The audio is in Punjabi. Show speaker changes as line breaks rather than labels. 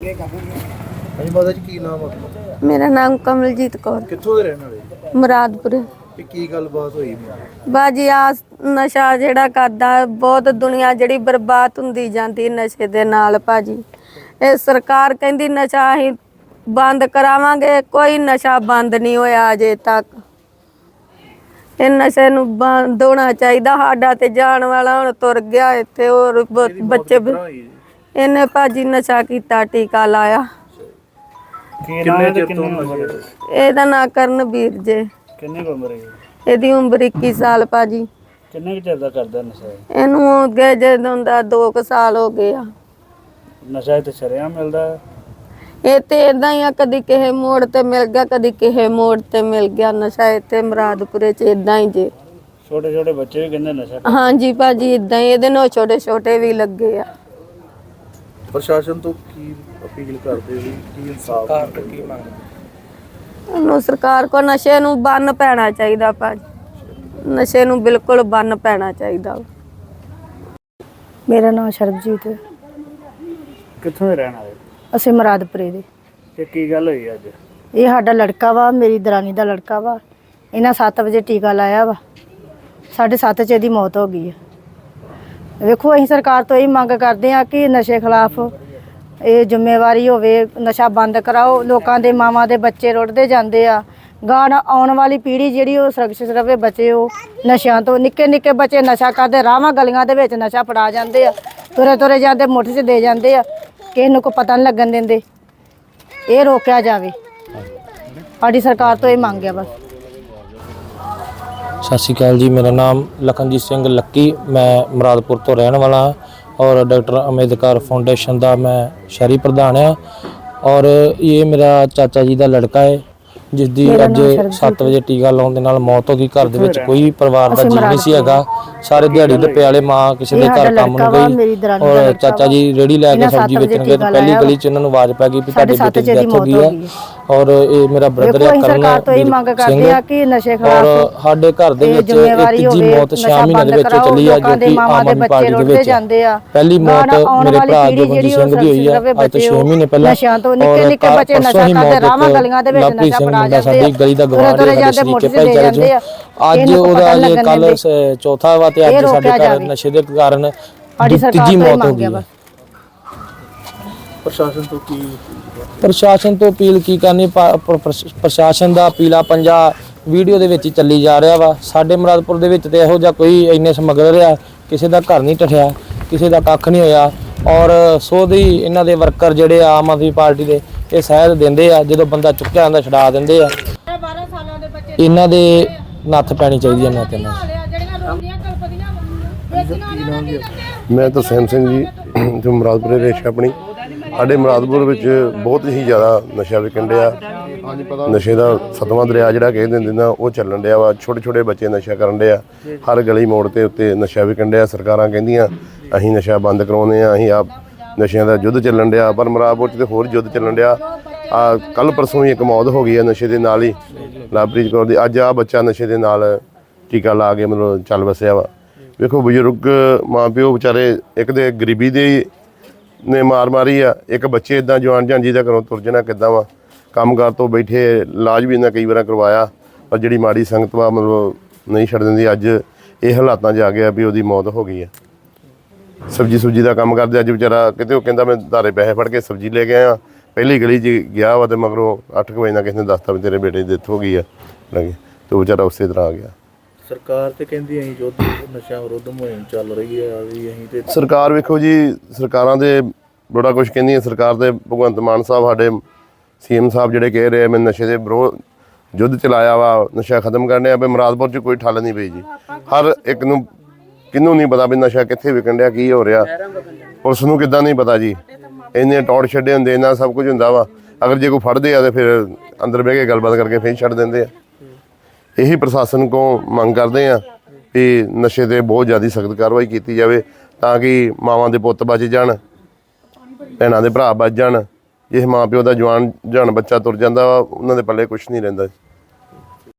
ਹਾਂਜੀ ਮਾਤਾ ਜੀ ਕੀ ਨਾਮ ਆ ਆਪਣਾ?
ਮੇਰਾ ਨਾਮ ਕਮਲਜੀਤ ਕੌਰ।
ਕਿੱਥੋਂ ਦੇ ਰਹਿਣ ਵਾਲੇ?
ਮੁਰਾਦਪੁਰ।
ਤੇ ਕੀ ਗੱਲਬਾਤ ਹੋਈ?
ਬਾਜੀ ਆ ਨਸ਼ਾ ਜਿਹੜਾ ਕਰਦਾ ਬਹੁਤ ਦੁਨੀਆ ਜਿਹੜੀ ਬਰਬਾਦ ਹੁੰਦੀ ਜਾਂਦੀ ਨਸ਼ੇ ਦੇ ਨਾਲ ਭਾਜੀ ਇਹ ਸਰਕਾਰ ਕਹਿੰਦੀ ਨਸ਼ਾ ਅਸੀਂ ਬੰਦ ਕਰਾਵਾਂਗੇ ਕੋਈ ਨਸ਼ਾ ਬੰਦ ਨਹੀਂ ਹੋਇਆ ਅਜੇ ਤੱਕ। ਇਹ ਨਸ਼ੇ ਨੂੰ ਬੰਦ ਹੋਣਾ ਚਾਹੀਦਾ ਸਾਡਾ ਤੇ ਜਾਣ ਵਾਲਾ ਹੁਣ ਤੁਰ ਗਿਆ ਇੱਥੇ ਹੋਰ ਬ- ਬੱਚੇ ਇਹਨੇ ਭਾਜੀ ਨਸ਼ਾ ਕੀਤਾ ਟੀਕਾ ਲਾਇਆ।
ਕਿੰਨੇ ਚਿਰ ਤੋਂ ਨਸ਼ੇ
ਇਹਦਾ ਨਾਂ ਕਰਨਵੀਰ ਜੇ।
ਕਿੰਨੀ ਕੁ ਉਮਰ ਹੈ?
ਇਹਦੀ? ਉਮਰ 21 ਸਾਲ ਭਾਜੀ।
ਕਿੰਨੇ ਕੁ ਚਿਰ ਦਾ ਕਰਦਾ ਨਸ਼ਾ ਇਹ?
ਇਹਨੂੰ ਹੋ ਗਏ ਜਦੋਂ ਦਾ 2 ਸਾਲ ਹੋ ਗਏ ਆ।
ਨਸ਼ਾ ਤੇ ਸ਼ਰਿਆਂ ਮਿਲਦਾ ਹੈ।
ਇਹ ਤੇ ਇਦਾਂ ਹੀ ਆ ਕਦੀ ਕਿਸੇ ਮੋੜ ਤੇ ਮਿਲ ਗਿਆ ਕਦੀ ਕਿਸੇ ਮੋੜ ਤੇ ਮਿਲ ਗਿਆ। ਨਸ਼ਾ ਇੱਥੇ ਮੁਰਾਦਪੁਰੇ ਚ ਇਦਾਂ ਹੀ ਜੇ।
ਛੋਟੇ ਛੋਟੇ ਬੱਚੇ ਵੀ ਕਹਿੰਦੇ ਨਸ਼ਾ
ਹਾਂਜੀ ਭਾਜੀ ਇਦਾਂ ਹੀ ਇਹਦੇ ਨਾਲ ਛੋਟੇ ਛੋਟੇ ਵੀ ਲੱਗੇ ਆ।
ਪ੍ਰਸ਼ਾਸਨ ਤੋਂ ਕੀ ਅਪੀਲ ਕਰਦੇ ਹੋ ਕੀ ਇਨਸਾਫ ਕੀ ਮੰਗ
ਉਹਨੂੰ ਸਰਕਾਰ ਕੋ ਨਸ਼ੇ ਨੂੰ ਬੰਨ ਪੈਣਾ ਚਾਹੀਦਾ ਭਾਜੀ ਨਸ਼ੇ ਨੂੰ ਬਿਲਕੁਲ ਬੰਨ ਪੈਣਾ ਚਾਹੀਦਾ। ਵਾ।
ਮੇਰਾ ਨਾਮ ਸਰਬਜੀਤ ਹੈ।
ਕਿੱਥੋਂ ਦੇ ਰਹਿਣ ਵਾਲੇ?
ਅਸੀਂ ਮੁਰਾਦਪੁਰੇ ਦੇ।
ਤੇ ਕੀ ਗੱਲ ਹੋਈ ਅੱਜ?
ਇਹ ਸਾਡਾ ਲੜਕਾ ਵਾ ਮੇਰੀ ਦਰਾਨੀ ਦਾ ਲੜਕਾ ਵਾ। ਇਹਨਾਂ 7 ਵਜੇ ਟੀਕਾ ਲਾਇਆ ਵਾ। ਸਾਢੇ ਸੱਤ 'ਚ ਇਹਦੀ ਮੌਤ ਹੋ ਗਈ ਹੈ ਵੇਖੋ, ਅਸੀਂ ਸਰਕਾਰ ਤੋਂ ਇਹ ਮੰਗ ਕਰਦੇ ਆ ਕਿ ਨਸ਼ੇ ਖਿਲਾਫ ਇਹ ਜ਼ਿੰਮੇਵਾਰੀ ਹੋਵੇ, ਨਸ਼ਾ ਬੰਦ ਕਰਾਓ, ਲੋਕਾਂ ਦੇ ਮਾਵਾਂ ਦੇ ਬੱਚੇ ਰੁੜਦੇ ਜਾਂਦੇ ਆ। ਗਾਣ ਆਉਣ ਵਾਲੀ ਪੀੜ੍ਹੀ ਜਿਹੜੀ ਉਹ ਸੁਰੱਖਿਅਤ ਰਵੇ, ਬੱਚੇ ਉਹ ਨਸ਼ਿਆਂ ਤੋਂ। ਨਿੱਕੇ ਨਿੱਕੇ ਬੱਚੇ ਨਸ਼ਾ ਕਰਦੇ, ਰਾਵਾਂ ਗਲੀਆਂ ਦੇ ਵਿੱਚ ਨਸ਼ਾ ਫੜਾ ਜਾਂਦੇ ਆ। ਤੁਰੇ ਤੁਰੇ ਜਾਂਦੇ, ਮੁੱਠ 'ਚ ਦੇ ਜਾਂਦੇ ਆ। ਕਿਸੇ ਨੂੰ ਕੋਈ ਪਤਾ ਨਹੀਂ ਲੱਗਣ ਦਿੰਦੇ। ਇਹ ਰੋਕਿਆ ਜਾਵੇ। ਸਾਡੀ ਸਰਕਾਰ ਤੋਂ ਇਹ ਮੰਗ ਹੈ ਬਸ।
ਸਤਿ ਸ਼੍ਰੀ ਅਕਾਲ ਜੀ ਮੇਰਾ ਨਾਮ ਲਖਨਜੀਤ ਸਿੰਘ ਲੱਕੀ ਮੈਂ ਮੁਰਾਦਪੁਰ ਤੋਂ ਰਹਿਣ ਵਾਲਾ ਹਾਂ ਔਰ ਡਾਕਟਰ ਅੰਬੇਦਕਰ ਫਾਊਂਡੇਸ਼ਨ ਦਾ ਮੈਂ ਸ਼ਹਿਰੀ ਪ੍ਰਧਾਨ ਹਾਂ ਔਰ ਇਹ ਮੇਰਾ ਚਾਚਾ ਜੀ ਦਾ ਲੜਕਾ ਹੈ ਜਿਸ ਦੀ ਅੱਜ 7 ਵਜੇ ਟੀਕਾ ਲਾਉਣ ਦੇ ਨਾਲ ਮੌਤ ਹੋ ਗਈ ਘਰ ਦੇ ਵਿੱਚ ਕੋਈ ਪਰਿਵਾਰ ਦਾ ਜੀ ਨਹੀਂ ਸੀ ਹੈਗਾ ਸਾਰੇ ਦਿਹਾੜੀ ਦੇ ਪਿਆਲੇ ਮਾਂ ਕਿਸੇ ਦੇ ਘਰ ਕੰਮ ਨੂੰ ਗਈ ਔਰ ਚਾਚਾ ਜੀ ਰੇੜੀ ਲੈ ਕੇ ਸਬਜ਼ੀ ਵੇਚਣ ਗਏ ਪਹਿਲੀ ਗਲੀ 'ਚ ਇਹਨਾਂ ਨੂੰ ਆਵਾਜ਼ ਪੈ ਗਈ ਵੀ ਤੁਹਾਡੇ ਬੇਟੇ ਦੀ ਡੈਥ ਹੋ। ਗਈ ਹੈ। ਔਰ ਇਹ ਮੇਰਾ ਬ੍ਰਦਰ ਹੈ
ਸਰਕਾਰ ਤੋਂ ਇਹ ਮੰਗ ਕਰਦੇ ਆ ਕਿ ਨਸ਼ੇ
ਔਰ
ਖਿਲਾਫ
ਸਾਡੇ ਘਰ ਦੇ
ਇਹ
ਵਿੱਚ ਇੱਕ ਜੀ ਮੌਤ 6
ਨਸ਼ਾ
ਮਹੀਨੇ ਦੇ ਵਿੱਚ ਚੱਲੀ ਆ ਜੋ ਕਿ ਆਮ
ਦੇ
ਆਦਮੀ
ਬੱਚੇ
ਪਾਰਟੀ ਦੇ ਵਿੱਚ
ਜਾਂਦੇ ਆ
ਪਹਿਲੀ ਮੌਤ ਮੇਰੇ ਭਰਾ
ਜਿਹੜੀ
ਸਿੰਘ ਦੀ ਹੋਈ ਆ ਅੱਜ ਤੋਂ 6
ਬੱਚੇ
ਮਹੀਨੇ ਪਹਿਲਾਂ
ਨਸ਼ਿਆਂ ਤੋਂ ਨਿੱਕੇ
ਔਰ
ਨਿੱਕੇ ਬੱਚੇ ਨਸ਼ਾ
ਹੀ
ਕਰਦੇ ਰਾਵਾਂ ਗਲੀਆਂ ਦੇ ਵਿੱਚ ਨਸ਼ਾ
ਮੁੰਡਾ
ਜਾਂਦੇ
ਸਾਡੀ ਗਲੀ ਦਾ ਦੇ
ਜਾਂਦੇ
ਸਾਡੇ ਭਾਈਚਾਰੇ
ਜਾਂਦੇ ਆ
ਅੱਜ ਉਹਦਾ
ਲੱਗਣ
ਕੱਲ। ਚੌਥਾ ਵਾ ਤੇ
ਇਹ
ਅੱਜ ਸਾਡੇ ਘਰ। ਨਸ਼ੇ ਦੇ ਕਾਰਨ ਤੀਜੀ
ਇਹ
ਮੌਤ ਹੋ ਗਈ
ਹੈ
ਹੈ।
ਪ੍ਰਸ਼ਾਸਨ ਤੋਂ ਕੀ
ਪ੍ਰਸ਼ਾਸਨ ਤੋਂ ਅਪੀਲ ਕੀ ਕਰਨੀ? ਪ- ਪ- ਪ੍ਰਸ਼- ਪ੍ਰਸ਼ਾਸਨ ਦਾ ਪੀਲਾ ਪੰਜਾ ਵੀਡੀਓ ਦੇ ਵਿੱਚ ਹੀ ਚੱਲੀ ਜਾ ਰਿਹਾ ਵਾ। ਸਾਡੇ ਮੁਰਾਦਪੁਰ ਦੇ ਵਿੱਚ ਤੇ ਇਹੋ ਜਿਹਾ ਕੋਈ ਇੰਨੇ ਸਮਗਲਰ ਆ ਕਿਸੇ ਦਾ ਘਰ ਨਹੀਂ ਟਠਿਆ ਕਿਸੇ ਦਾ ਕੱਖ ਨਹੀਂ ਹੋਇਆ। ਔਰ ਸੋ ਦੀ ਇਹਨਾਂ ਦੇ ਵਰਕਰ ਜਿਹੜੇ ਆ ਆਮ ਆਦਮੀ ਪਾਰਟੀ ਦੇ ਇਹ ਸਹਿਦ ਦਿੰਦੇ ਆ ਜਦੋਂ ਬੰਦਾ ਚੁੱਕਿਆ ਹੁੰਦਾ ਛਡਾ ਦਿੰਦੇ ਆ। ਇਹਨਾਂ ਦੇ ਨੱਥ ਪੈਣੀ ਚਾਹੀਦੀ ਹੈ ਇਹਨਾਂ ਤੇ ਦੀ।
ਮੈਂ ਤਾਂ ਸੈਮ ਸਿੰਘ ਜੀ ਜੋ ਮੁਰਾਦਪੁਰ ਰੇਸ਼ ਆਪਣੀ ਸਾਡੇ ਮੁਰਾਦਪੁਰ ਵਿੱਚ ਬਹੁਤ ਹੀ ਜ਼ਿਆਦਾ ਨਸ਼ਾ ਵਿਕਣ ਡਿਆ। ਨਸ਼ੇ ਦਾ ਸਤਵਾਂ ਦਰਿਆ ਜਿਹੜਾ ਕਹਿ ਦਿੰਦੇ ਨਾ, ਉਹ ਚੱਲਣ ਡਿਆ ਵਾ। ਛੋਟੇ ਛੋਟੇ ਬੱਚੇ ਨਸ਼ਾ ਕਰਨ ਡਿਆ। ਹਰ ਗਲੀ ਮੋੜ ਤੇ ਉੱਤੇ ਨਸ਼ਾ ਵਿਕਣ ਡਿਆ। ਸਰਕਾਰਾਂ ਕਹਿੰਦੀਆਂ, ਅਸੀਂ ਨਸ਼ਾ ਬੰਦ ਕਰਾਉਂਦੇ ਆ ਅਸੀਂ ਆਪ ਨਸ਼ਿਆਂ ਦਾ ਯੁੱਧ ਚੱਲਣ ਡਿਆ। ਪਰ ਮੁਰਾਦਪੁਰ 'ਚ ਤੇ ਹੋਰ ਯੁੱਧ ਚੱਲਣ ਡਿਆ। ਆ ਕੱਲ ਪਰਸੋਂ ਹੀ ਇੱਕ ਮੌਤ ਹੋ ਗਈ ਹੈ ਨਸ਼ੇ ਦੇ ਨਾਲ ਹੀ। ਲਵਪ੍ਰੀਤ ਕੌਰ ਦੀ, ਅੱਜ ਆ ਬੱਚਾ ਨਸ਼ੇ ਦੇ ਨਾਲ ਟੀਕਾ ਲਾ ਕੇ ਮਤਲਬ ਚੱਲ ਵਸਿਆ ਵਾ। ਵੇਖੋ ਬਜ਼ੁਰਗ ਮਾਂ ਪਿਓ ਵਿਚਾਰੇ ਇੱਕ ਦੇ ਗਰੀਬੀ ਦੇ ਨੇ ਮਾਰ ਮਾਰੀ ਆ। ਇੱਕ ਬੱਚੇ ਇਦਾਂ ਜਵਾਨ ਜਾਂਜੀ ਦਾ ਘਰੋਂ ਤੁਰ ਜਾਣਾ ਕਿੱਦਾਂ ਵਾ? ਕੰਮਕਾਰ ਤੋਂ ਬੈਠੇ ਇਲਾਜ ਵੀ ਇਹਨਾਂ ਕਈ ਵਾਰਾਂ ਕਰਵਾਇਆ, ਪਰ ਜਿਹੜੀ ਮਾੜੀ ਸੰਗਤ ਵਾ ਮਤਲਬ ਨਹੀਂ ਛੱਡ ਦਿੰਦੀ। ਅੱਜ ਇਹ ਹਾਲਾਤਾਂ 'ਚ ਆ ਗਿਆ ਵੀ ਉਹਦੀ ਮੌਤ ਹੋ ਗਈ ਆ। ਸਬਜੀ ਸੁਬਜੀ ਦਾ ਕੰਮ ਕਰਦੇ। ਅੱਜ ਵਿਚਾਰਾ ਕਿਤੇ ਉਹ ਕਹਿੰਦਾ, ਮੈਂ ਧਾਰੇ ਪੈਸੇ ਫੜ ਕੇ ਸਬਜੀ ਲੈ ਕੇ ਆਇਆ। ਪਹਿਲੀ ਗਲੀ 'ਚ ਗਿਆ ਵਾ ਤੇ ਮਗਰੋਂ 8 ਵਜੇ ਨਾਲ ਕਿਸੇ ਨੇ ਦੱਸਤਾ ਵੀ ਤੇਰੇ ਬੇਟੇ ਦੀ ਡੈਥ ਹੋ ਗਈ ਆ। ਲੱਗੇ। ਤੇ ਉਹ ਵਿਚਾਰਾ ਉਸੇ ਤਰ੍ਹਾਂ ਆ ਗਿਆ।
ਸਰਕਾਰ ਤੇ ਕਹਿੰਦੀ ਅਸੀਂ ਯੁੱਧ ਨਸ਼ਾ ਵਿਰੁੱਧ ਮੁਹਿੰਮ ਚੱਲ ਰਹੀ ਹੈ ਵੀ ਅਸੀਂ ਤੇ
ਸਰਕਾਰ ਵੇਖੋ ਜੀ, ਸਰਕਾਰਾਂ ਦੇ ਬੜਾ ਕੁਝ ਕਹਿੰਦੀਆਂ, ਸਰਕਾਰ ਦੇ ਭਗਵੰਤ ਮਾਨ ਸਾਹਿਬ ਸਾਡੇ ਸੀਐਮ ਸਾਹਿਬ ਜਿਹੜੇ ਕਹਿ ਰਹੇ ਆ, ਮੈਂ ਨਸ਼ੇ ਦੇ ਵਿਰੋਧ ਯੁੱਧ ਚਲਾਇਆ ਵਾ, ਨਸ਼ਾ ਖਤਮ ਕਰਨੇ ਆ ਵੀ ਮੁਰਾਦਪੁਰ 'ਚ ਕੋਈ ਠੱਲ ਨਹੀਂ ਪਈ ਜੀ। ਹਰ ਇੱਕ ਨੂੰ ਕਿਹਨੂੰ ਨਹੀਂ ਪਤਾ ਵੀ ਨਸ਼ਾ ਕਿੱਥੇ ਵਿਕਣ ਡਿਆ, ਕੀ ਹੋ ਰਿਹਾ। ਪੁਲਿਸ ਨੂੰ ਕਿੱਦਾਂ ਨਹੀਂ ਪਤਾ ਜੀ। ਇੰਨੇ ਟੌੜ ਛੱਡੇ ਹੁੰਦੇ ਇਹਨਾਂ ਸਭ ਕੁਝ ਹੁੰਦਾ ਵਾ। ਅਗਰ ਜੇ ਕੋਈ ਫੜਦੇ ਆ ਤੇ ਫਿਰ ਅੰਦਰ ਬਹਿ ਕੇ ਗੱਲਬਾਤ ਕਰਕੇ ਫਿਰ ਛੱਡ ਦਿੰਦੇ ਆ। ਇਹੀ ਪ੍ਰਸ਼ਾਸਨ ਕੋ ਮੰਗ ਕਰਦੇ ਆ ਵੀ ਨਸ਼ੇ ਤੇ ਬਹੁਤ ਜ਼ਿਆਦਾ ਸਖਤ ਕਾਰਵਾਈ ਕੀਤੀ ਜਾਵੇ ਤਾਂ ਕਿ ਮਾਵਾਂ ਦੇ ਪੁੱਤ ਬਚ ਜਾਣ, ਭੈਣਾਂ ਦੇ ਭਰਾ ਬਚ ਜਾਣ, ਜੇ ਮਾਂ ਪਿਓ ਦਾ ਜਵਾਨ ਜਾਨ ਬੱਚਾ ਤੁਰ ਜਾਂਦਾ ਵਾ, ਉਹਨਾਂ ਦੇ ਪੱਲੇ ਕੁਝ ਨਹੀਂ ਰਹਿੰਦਾ।